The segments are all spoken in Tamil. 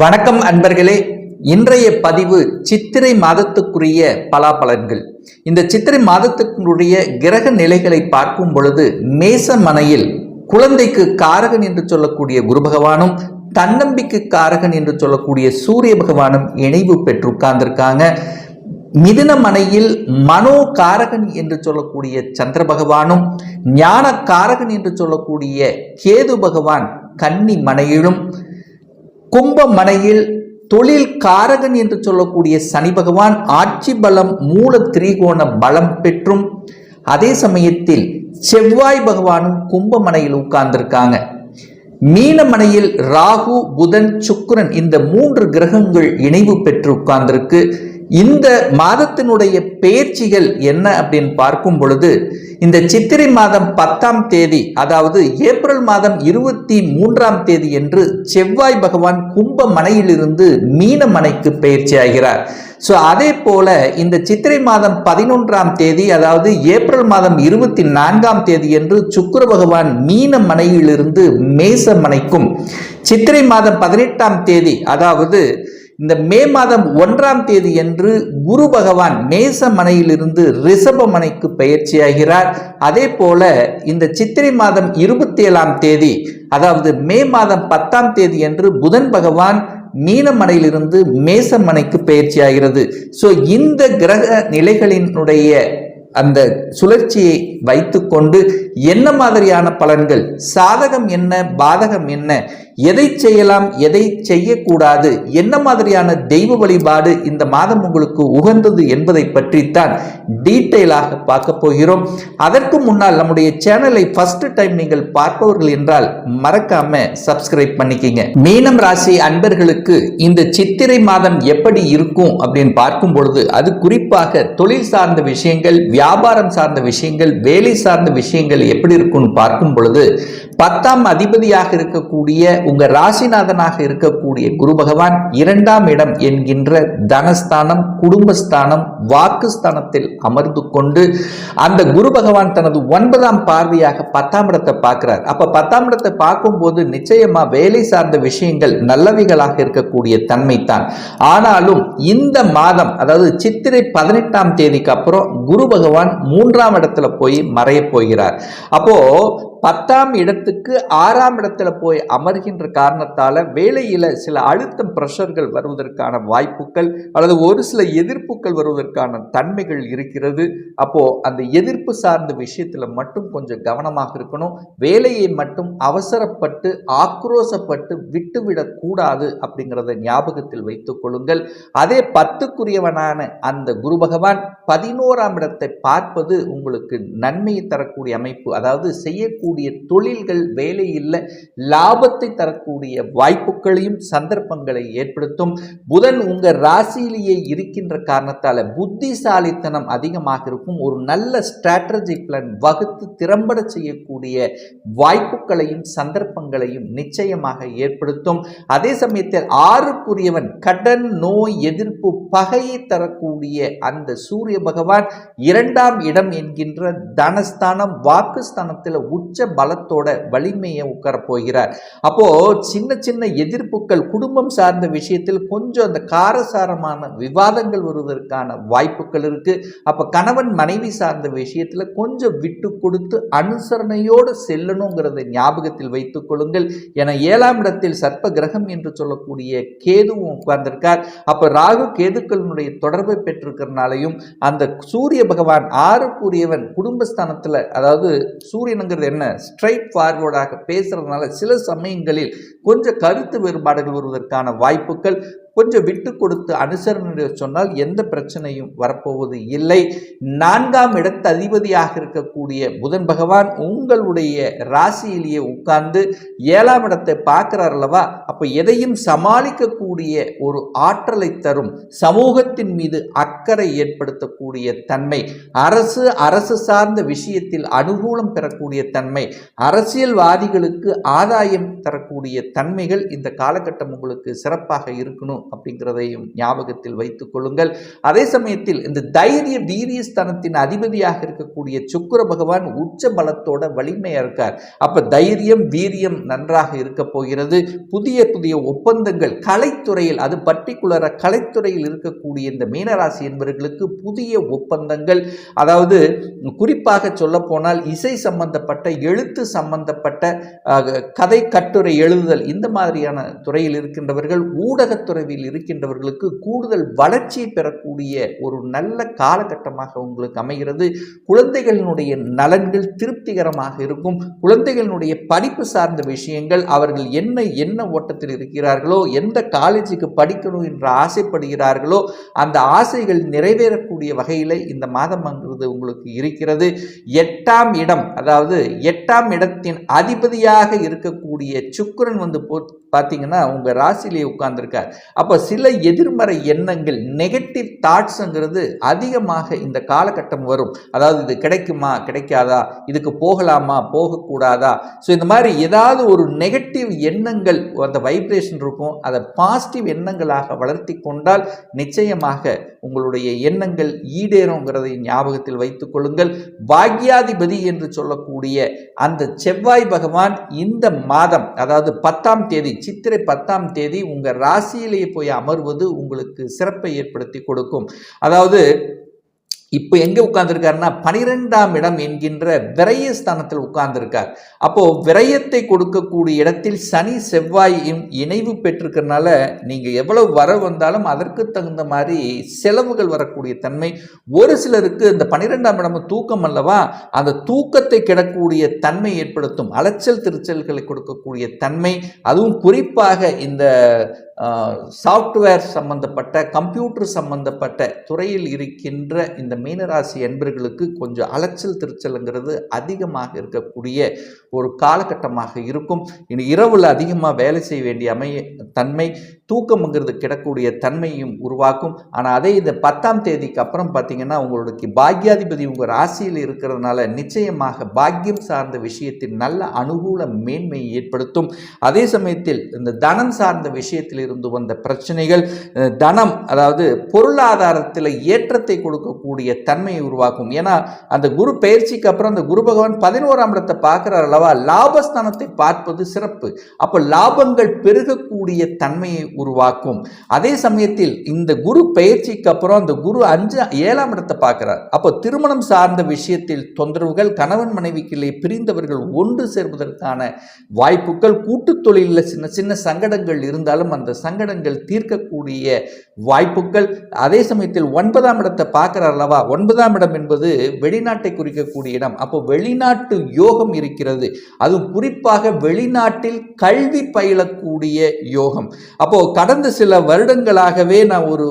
வணக்கம் அன்பர்களே. இன்றைய பதிவு சித்திரை மாதத்துக்குரிய பலாபலன்கள். இந்த சித்திரை மாதத்துக்குரிய கிரக நிலைகளை பார்க்கும் பொழுது மேச மனையில் குழந்தைக்கு காரகன் என்று சொல்லக்கூடிய குரு பகவானும் தன்னம்பிக்கை காரகன் என்று சொல்லக்கூடிய சூரிய பகவானும் இணைவு பெற்று உட்கார்ந்திருக்காங்க. மிதுன மனையில் மனோ காரகன் என்று சொல்லக்கூடிய சந்திர பகவானும் ஞான காரகன் என்று சொல்லக்கூடிய கேது பகவான் கன்னி மனையிலும் கும்பமனையில் தொழில் காரகன் என்று சொல்லக்கூடிய சனி பகவான் ஆட்சி பலம் மூல திரிகோண பலம் பெற்றும். அதே சமயத்தில் செவ்வாய் பகவானும் கும்பமனையில் உட்கார்ந்திருக்காங்க. மீனமனையில் ராகு புதன் சுக்கரன் இந்த மூன்று கிரகங்கள் இணைவு பெற்று உட்கார்ந்திருக்கு. இந்த மாதத்தினுடைய பெயர்ச்சிகள் என்ன அப்படின்னு பார்க்கும் பொழுது இந்த சித்திரை மாதம் பத்தாம் தேதி அதாவது ஏப்ரல் மாதம் இருபத்தி மூன்றாம் தேதி என்று செவ்வாய் பகவான் கும்ப மனையிலிருந்து மீன மனைக்கு பயிற்சி ஆகிறார் ஸோ அதே போல இந்த சித்திரை மாதம் பதினொன்றாம் தேதி அதாவது ஏப்ரல் மாதம் இருபத்தி நான்காம் தேதி என்று சுக்கர பகவான் மீன மனையிலிருந்து மேச மனைக்கும் சித்திரை மாதம் பதினெட்டாம் தேதி அதாவது இந்த மே மாதம் ஒன்றாம் தேதி என்று குரு பகவான் மேச மனையிலிருந்து ரிஷப மனைக்கு பயிற்சியாகிறார் அதே போல இந்த சித்திரை மாதம் இருபத்தி ஏழாம் தேதி அதாவது மே மாதம் பத்தாம் தேதி என்று புதன் பகவான் மீனமனையிலிருந்து மேசமனைக்கு பயிற்சியாகிறது ஸோ இந்த கிரக நிலைகளினுடைய அந்த சுழற்சியை வைத்துக்கொண்டு என்ன மாதிரியான பலன்கள்? சாதகம் என்ன? பாதகம் என்ன? எதை செய்யலாம் எதை செய்யக்கூடாது என்ன மாதிரியான தெய்வ வழிபாடு இந்த மாதம் உங்களுக்கு உகந்தது என்பதை பற்றித்தான் டீட்டெயிலாக பார்க்க போகிறோம். அதற்கு முன்னால் நம்முடைய சேனலை ஃபர்ஸ்ட் டைம் நீங்கள் பார்ப்பவர்கள் என்றால் மறக்காம சப்ஸ்கிரைப் பண்ணிக்கிங்க. மீனம் ராசி அன்பர்களுக்கு இந்த சித்திரை மாதம் எப்படி இருக்கும் அப்படின்னு பார்க்கும் பொழுது அது குறிப்பாக தொழில் சார்ந்த விஷயங்கள் வியாபாரம் சார்ந்த விஷயங்கள் வேலை சார்ந்த விஷயங்கள் எப்படி இருக்கும்னு பார்க்கும் பொழுது பத்தாம் அதிபதியாக இருக்கக்கூடிய உங்க ராசிநாதனாக இருக்கக்கூடிய குரு பகவான் இரண்டாம் இடம் என்கின்ற தனஸ்தானம் குடும்பஸ்தானம் வாக்குஸ்தானத்தில் அமர்ந்து கொண்டு அந்த குரு பகவான் தனது ஒன்பதாம் பார்வையாக பத்தாம் இடத்தை பார்க்கிறார். அப்ப பத்தாம் இடத்தை பார்க்கும்போது நிச்சயமா வேலை சார்ந்த விஷயங்கள் நல்லவைகளாக இருக்கக்கூடிய தன்மை தான் ஆனாலும் இந்த மாதம் அதாவது சித்திரை பதினெட்டாம் தேதிக்கு அப்புறம் குரு பகவான் மூன்றாம் இடத்துல போய் மறைய போகிறார். அப்போ பத்தாம் இடத்துக்கு ஆறாம் இடத்துல போய் அமர்கின்ற காரணத்தால் வேலையில் சில அழுத்தம் ப்ரெஷர்கள் வருவதற்கான வாய்ப்புகள் அல்லது ஒரு சில எதிர்ப்புகள் வருவதற்கான தன்மைகள் இருக்கிறது. அப்போது அந்த எதிர்ப்பு சார்ந்த விஷயத்தில் மட்டும் கொஞ்சம் கவனமாக இருக்கணும். வேலையை மட்டும் அவசரப்பட்டு ஆக்ரோசப்பட்டு விட்டுவிடக்கூடாது அப்படிங்கிறத ஞாபகத்தில் வைத்துக் கொள்ளுங்கள். அதே பத்துக்குரியவனான அந்த குரு பகவான் பதினோராம் இடத்தை பார்ப்பது உங்களுக்கு நன்மையை தரக்கூடிய அமைப்பு. அதாவது செய்யக்கூடிய தொழில்கள் வேலையில் லாபத்தை தரக்கூடிய வாய்ப்புகளையும் சந்தர்ப்பங்களை ஏற்படுத்தும். புதன் உங்கள் ராசியிலேயே இருக்கின்ற காரணத்தால் புத்திசாலித்தனம் அதிகமாக இருக்கும். ஒரு நல்ல ஸ்ட்ராட்டஜி பிளான் வகுத்து திறம்பட செய்யக்கூடிய வாய்ப்புகளையும் சந்தர்ப்பங்களையும் நிச்சயமாக ஏற்படுத்தும். அதே சமயத்தில் ஆறுக்குரியவன் கடன் நோய் எதிர்ப்பு பகையை தரக்கூடிய அந்த சூரிய பகவான் இரண்டாம் இடம் என்கின்ற தனஸ்தானம் வாக்குஸ்தானத்தில் உச்ச பலத்தோட வலிமையை உட்கார போகிறார். அப்போ சின்ன சின்ன எதிர்ப்புகள் குடும்பம் சார்ந்த விஷயத்தில் கொஞ்சம் அந்த காரசாரமான விவாதங்கள் வருவதற்கான வாய்ப்புகள் இருக்கு. அப்போ கணவன் மனைவி சார்ந்த விஷயத்துல கொஞ்சம் விட்டு கொடுத்து அனுசரணையோடு செல்லணுங்கிறத ஞாபகத்தில் வைத்துக் கொள்ளுங்கள். என ஏழாம் இடத்தில் சர்ப்ப கிரகம் என்று சொல்லக்கூடிய கேதுவும் உட்கார்ந்திருக்கார். அப்ப ராகு கேதுக்களினுடைய தொடர்பை பெற்றிருக்கிறனாலையும் அந்த சூரிய பகவான் ஆறுக்குரியவன் குடும்பஸ்தானத்துல அதாவது சூரியனுங்கிறது என்ன? ஸ்ட்ரைட் ஃபார்வர்டாக பேசுறதுனால சில சமயங்களில் கொஞ்சம் கருத்து வேறுபாடுகள் வருவதற்கான வாய்ப்புகள் கொஞ்சம் விட்டு கொடுத்து அனுசரணை சொன்னால் எந்த பிரச்சனையும் வரப்போவது இல்லை. நான்காம் இடத்து அதிபதியாக இருக்கக்கூடிய புதன் பகவான் உங்களுடைய ராசியிலேயே உட்கார்ந்து ஏழாம் இடத்தை பார்க்கிறார் அல்லவா? அப்போ எதையும் சமாளிக்கக்கூடிய ஒரு ஆற்றலை தரும் சமூகத்தின் மீது அக்கறை ஏற்படுத்தக்கூடிய தன்மை அரசு அரசு சார்ந்த விஷயத்தில் அனுகூலம் பெறக்கூடிய தன்மை அரசியல்வாதிகளுக்கு ஆதாயம் தரக்கூடிய தன்மைகள் இந்த காலகட்டம் உங்களுக்கு சிறப்பாக இருக்கணும். அப்படிங்கிறதையும் ஞாபகத்தில் வைத்துக் கொள்ளுங்கள். அதே சமயத்தில் இந்த தைரிய வீரியஸ்தானத்தின் அதிபதியாக இருக்கக்கூடிய சுக்கிர பகவான் உச்ச பலத்தோட வலிமையா இருக்கார். அப்ப தைரியம் வீரியம் நன்றாக இருக்க போகிறது. புதிய புதிய ஒப்பந்தங்கள் கலைத்துறையில் அது பர்டிகுலரா கலைத்துறையில் இருக்கக்கூடிய இந்த மீனராசி என்பவர்களுக்கு புதிய ஒப்பந்தங்கள். அதாவது குறிப்பாக சொல்ல போனால் இசை சம்பந்தப்பட்ட எழுத்து சம்பந்தப்பட்ட கதை கட்டுரை எழுதுதல் இந்த மாதிரியான துறையில் இருக்கின்றவர்கள் ஊடகத்துறையில் இருக்கின்றவர்களுக்கு கூடுதல் வளர்ச்சியை பெறக்கூடிய ஒரு நல்ல காலகட்டமாக உங்களுக்கு அமைகிறது. குழந்தைகளினுடைய நலன்கள் திருப்திகரமாக இருக்கும். குழந்தைகளினுடைய படிப்பு சார்ந்த விஷயங்கள் அவர்கள் என்ன என்ன ஓட்டத்தில் இருக்கிறார்களோ எந்த காலேஜுக்கு படிக்கணும் என்று ஆசைப்படுகிறார்களோ அந்த ஆசைகள் நிறைவேறக்கூடிய வகையில் இந்த மாதம்ங்கிறது உங்களுக்கு இருக்கிறது. எட்டாம் இடம் அதாவது எட்டாம் இடத்தின் அதிபதியாக இருக்கக்கூடிய சுக்கிரன் வந்து போ பார்த்தீங்கன்னா உங்க ராசியிலேயே உட்கார்ந்துருக்கார். அப்ப அப்போ சில எதிர்மறை எண்ணங்கள் நெகட்டிவ் தாட்ஸ்ங்கிறது அதிகமாக இந்த காலகட்டம் வரும். அதாவது இது கிடைக்குமா கிடைக்காதா இதுக்கு போகலாமா போகக்கூடாதா? ஸோ இந்த மாதிரி ஏதாவது ஒரு நெகட்டிவ் எண்ணங்கள் அந்த வைப்ரேஷன் இருக்கும் அதை பாசிட்டிவ் எண்ணங்களாக வளர்த்தி கொண்டால் நிச்சயமாக உங்களுடைய எண்ணங்கள் ஈடேறுங்கிறதை ஞாபகத்தில் வைத்துக் கொள்ளுங்கள். பாக்யாதிபதி என்று சொல்லக்கூடிய அந்த செவ்வாய் பகவான் இந்த மாதம் அதாவது பத்தாம் தேதி சித்திரை பத்தாம் தேதி உங்கள் ராசியிலே ராசியிலேயே போய் அமர்வது உங்களுக்கு சிறப்பை ஏற்படுத்தி கொடுக்கும். அதாவது இப்போ எங்க உட்கார்ந்துருக்காருன்னா பனிரெண்டாம் இடம் என்கின்ற விரய ஸ்தானத்தில் உட்கார்ந்துருக்கார். அப்போ விரயத்தை கொடுக்கக்கூடிய இடத்தில் சனி செவ்வாயும் இணைவு பெற்றிருக்கிறனால நீங்க எவ்வளவு வர வந்தாலும் அதற்கு தகுந்த மாதிரி செலவுகள் வரக்கூடிய தன்மை. ஒரு சிலருக்கு இந்த பனிரெண்டாம் இடம் தூக்கம் அல்லவா அந்த தூக்கத்தை கிடக்கூடிய தன்மை ஏற்படுத்தும். அலைச்சல் திருச்சல்களை கொடுக்கக்கூடிய தன்மை. அதுவும் குறிப்பாக இந்த சாஃப்ட்வேர் சம்பந்தப்பட்ட கம்ப்யூட்டர் சம்பந்தப்பட்ட துறையில் இருக்கின்ற இந்த மீனராசி என்பர்களுக்கு கொஞ்சம் அலைச்சல் திருச்சல்ங்கிறது அதிகமாக இருக்கக்கூடிய ஒரு காலகட்டமாக இருக்கும். இனி இரவில் அதிகமாக வேலை செய்ய வேண்டிய அமைய தன்மை தூக்கம்ங்கிறது கிடக்கூடிய தன்மையும் உருவாக்கும். ஆனால் அதே இந்த பத்தாம் தேதிக்கு அப்புறம் பார்த்தீங்கன்னா உங்களுக்கு பாக்யாதிபதி உங்கள் ராசியில் இருக்கிறதுனால நிச்சயமாக பாக்கியம் சார்ந்த விஷயத்தில் நல்ல அனுகூல மேன்மையை ஏற்படுத்தும். அதே சமயத்தில் இந்த தனம் சார்ந்த விஷயத்தில் இருந்து வந்த பிரச்சனைகள் தனம் அதாவது பொருளாதாரத்தில் ஏற்றத்தை கொடுக்கக்கூடிய தன்மையை உருவாக்கும். ஏன்னா அந்த குரு பயிற்சிக்கு அப்புறம் அந்த குரு பகவான் பதினோராம் இடத்தை பார்க்கிறார் அல்லவா? லாபஸ்தானத்தை பார்ப்பது சிறப்பு. அப்போ லாபங்கள் பெருகக்கூடிய தன்மையை உருவாக்கும். அதே சமயத்தில் இந்த குரு பயிற்சிக்கு அப்புறம் அந்த குரு அஞ்சு ஏழாம் இடத்தை பார்க்கிறார். அப்போ திருமணம் சார்ந்த விஷயத்தில் தொந்தரவுகள் கணவன் மனைவிக்கிலே பிரிந்தவர்கள் ஒன்று சேர்வதற்கான வாய்ப்புகள் கூட்டுத் தொழிலில் சின்ன சின்ன சங்கடங்கள் இருந்தாலும் அந்த சங்கடங்கள் தீர்க்கக்கூடிய வாய்ப்புகள். அதே சமயத்தில் ஒன்பதாம் இடத்தை பார்க்கிறார் அல்லவா? ஒன்பதாம் இடம் என்பது வெளிநாட்டை குறிக்கக்கூடிய இடம். அப்போ வெளிநாட்டு யோகம் இருக்கிறது. அது குறிப்பாக வெளிநாட்டில் கல்வி பயிலக்கூடிய யோகம். அப்போ கடந்த சில வருடங்களாகவே நான் ஒரு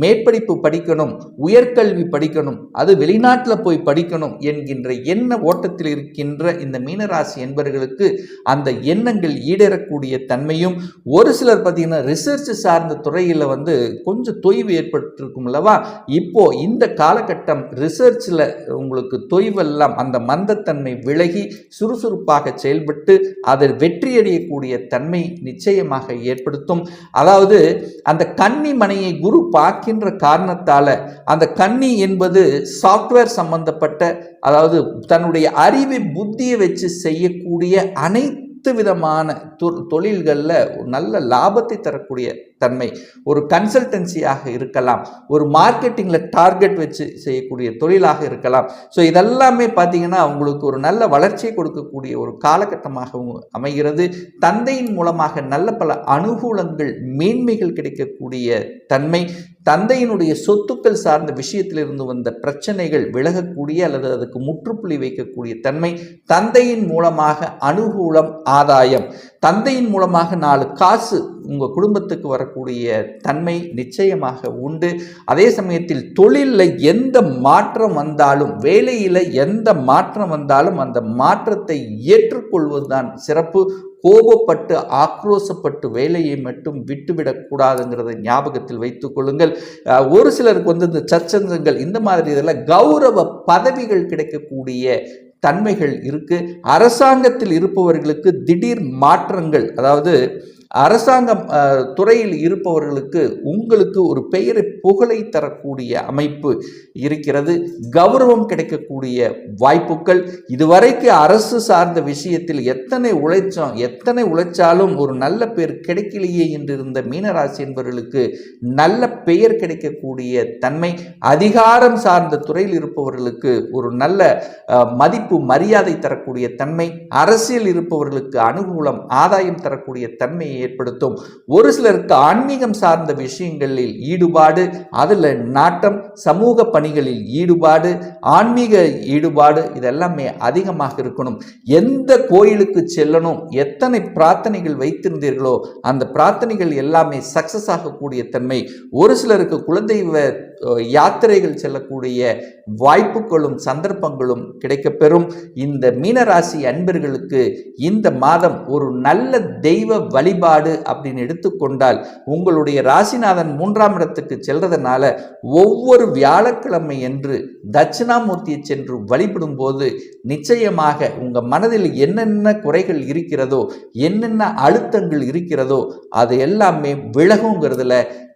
மேற்படிப்பு படிக்கணும் உயர்கல்வி படிக்கணும் அது வெளிநாட்டில் போய் படிக்கணும் என்கின்ற எண்ண ஓட்டத்தில் இருக்கின்ற இந்த மீனராசி என்பவர்களுக்கு அந்த எண்ணங்கள் ஈடேறக்கூடிய தன்மையும் ஒரு சிலர் பார்த்தீங்கன்னா ரிசர்ச் சார்ந்த துறையில் வந்து கொஞ்சம் தொய்வு ஏற்பட்டிருக்கும் அல்லவா? இப்போ இந்த காலகட்டம் ரிசர்ச்சில் உங்களுக்கு தொய்வெல்லாம் அந்த மந்தத்தன்மை விலகி சுறுசுறுப்பாக செயல்பட்டு அதில் வெற்றியடையக்கூடிய தன்மை நிச்சயமாக ஏற்படுத்தும். அதாவது அந்த கன்னி மனையை குரு பார்க்கின்ற காரணத்தால் அந்த கன்னி என்பது சாஃப்ட்வேர் சம்பந்தப்பட்ட அதாவது தன்னுடைய அறிவை புத்தியை வச்சு செய்யக்கூடிய அனைத்து விதமான தொ- தொழில்களில் ஒரு நல்ல லாபத்தை தரக்கூடிய தன்மை ஒரு கன்சல்டன்சியாக இருக்கலாம். ஒரு மார்க்கெட்டிங்கில் டார்கெட் வச்சு செய்யக்கூடிய தொழிலாக இருக்கலாம். ஸோ இதெல்லாமே பார்த்தீங்கன்னா அவங்களுக்கு ஒரு நல்ல வளர்ச்சியை கொடுக்கக்கூடிய ஒரு காலகட்டமாகவும் அமைகிறது. தந்தையின் மூலமாக நல்ல பல அனுகூலங்கள் மேன்மைகள் கிடைக்கக்கூடிய தன்மை தந்தையினுடைய சொத்துக்கள் சார்ந்த விஷயத்திலிருந்து வந்த பிரச்சனைகள் விலகக்கூடிய அல்லது அதுக்கு முற்றுப்புள்ளி வைக்கக்கூடிய தன்மை தந்தையின் மூலமாக அனுகூலம் ஆதாயம். தந்தையின் மூலமாக நாலு காசு உங்கள் குடும்பத்துக்கு வரக்கூடிய தன்மை நிச்சயமாக உண்டு. அதே சமயத்தில் தொழிலில் எந்த மாற்றம் வந்தாலும் வேலையில் எந்த மாற்றம் வந்தாலும் அந்த மாற்றத்தை ஏற்றுக்கொள்வதுதான் சிறப்பு. கோபப்பட்டு ஆக்ரோசப்பட்டு வேலையை மட்டும் விட்டுவிடக்கூடாதுங்கிறத ஞாபகத்தில் வைத்துக் கொள்ளுங்கள். ஒரு சிலருக்கு வந்து இந்த சச்சங்கங்கள் இந்த மாதிரி இதெல்லாம் கௌரவ பதவிகள் கிடைக்கக்கூடிய தன்மைகள் இருக்குது அரசாங்கத்தில் இருப்பவர்களுக்கு திடீர் மாற்றங்கள் அதாவது அரசாங்கம் துறையில் இருப்பவர்களுக்கு உங்களுக்கு ஒரு பெயரை புகழை தரக்கூடிய அமைப்பு இருக்கிறது. கௌரவம் கிடைக்கக்கூடிய வாய்ப்புகள். இதுவரைக்கு அரசு சார்ந்த விஷயத்தில் எத்தனை உழைச்சோம் எத்தனை உழைச்சாலும் ஒரு நல்ல பெயர் கிடைக்கலையே என்று இருந்த மீனராசி என்பவர்களுக்கு நல்ல பெயர் கிடைக்கக்கூடிய தன்மை. அதிகாரம் சார்ந்த துறையில் இருப்பவர்களுக்கு ஒரு நல்ல மதிப்பு மரியாதை தரக்கூடிய தன்மை. அரசியல் இருப்பவர்களுக்கு அனுகூலம் ஆதாயம் தரக்கூடிய தன்மையை ஏற்படுத்தும். ஒரு சிலருக்கு ஆன்மீகம் சார்ந்த விஷயங்களில் ஈடுபாடு அதில் நாட்டம் சமூக பணிகளில் ஈடுபாடு ஆன்மீக ஈடுபாடு இதெல்லாமே அதிகமாக இருக்கணும். எந்த கோயிலுக்கு செல்லணும் எத்தனை பிரார்த்தனைகள் வைத்திருந்தீர்களோ அந்த பிரார்த்தனைகள் எல்லாமே சக்சஸ் ஆகக்கூடிய தன்மை. ஒரு சிலருக்கு குலதெய்வ யாத்திரைகள் செல்லக்கூடிய வாய்ப்புகளும் சந்தர்ப்பங்களும் கிடைக்கப்பெறும். இந்த மீனராசி அன்பர்களுக்கு இந்த மாதம் ஒரு நல்ல தெய்வ வழிபாடு அப்படின்னு எடுத்துக்கொண்டால் உங்களுடைய ராசிநாதன் மூன்றாம் இடத்துக்கு செல்றதுனால ஒவ்வொரு வியாழக்கிழமை என்று தட்சிணாமூர்த்தியை சென்று வழிபடும் போது நிச்சயமாக உங்கள் மனதில் என்னென்ன குறைகள் இருக்கிறதோ என்னென்ன அழுத்தங்கள் இருக்கிறதோ அது எல்லாமே விலகுங்கிறதுல